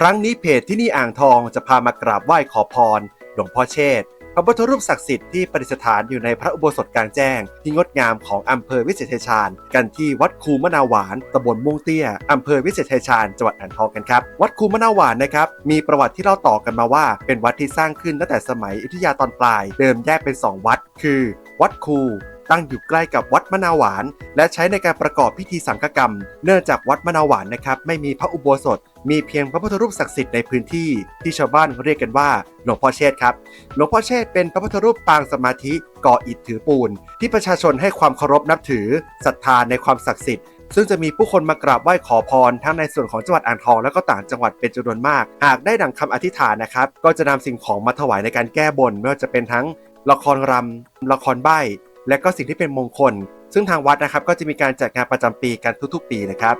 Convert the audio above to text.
ครั้งนี้เพจที่นี่อ่างทองจะพามากราบไหว้ขอพร หลวงพ่อเชษพระพุทธรูปศักดิ์สิทธิ์ที่ประดิษฐานอยู่ในพระอุโบสถกลางแจ้ง ที่งดงามของอำเภอวิเศษชัยชาญ กันที่วัดคูมะนาวหวานตำบลม่วงเตี้ยอำเภอวิเศษชัยชาญจังหวัดอ่างทองกันครับ วัดคูมะนาวหวานนะครับมีประวัติที่เล่าต่อกันมาว่า เป็นวัดที่สร้างขึ้นตั้งแต่สมัยอยุธยาตอนปลาย เดิมแยกเป็น 2 วัด คือ วัดคู ตั้งอยู่ใกล้กับวัดมะนาวหวาน และใช้ในการประกอบพิธีสังฆกรรม เนื่องจากวัดมะนาวหวานนะครับไม่มีพระอุโบสถ มีเพียงพระพุทธรูปศักดิ์สิทธิ์ในพื้นที่ที่ชาวบ้านเรียกกันว่าหลวงพ่อเชษครับ หลวงพ่อเชษเป็นพระพุทธรูปปางสมาธิก่ออิฐถือปูน ที่ประชาชนให้ความเคารพนับถือศรัทธาในความศักดิ์สิทธิ์ซึ่งจะมีผู้คนมากราบไหว้ขอพร ทั้งในส่วนของจังหวัดอ่างทองและก็ต่างจังหวัดเป็นจำนวนมาก หากได้ดังคำอธิษฐานนะครับ ก็จะนำสิ่งของมาถวายในการแก้บนไม่ว่าจะเป็นทั้งละครรำละครใบ้ และก็สิ่งที่เป็นมงคล ซึ่งทางวัดนะครับก็จะมีการจัดงานประจำปีกันทุกๆ ปีนะครับ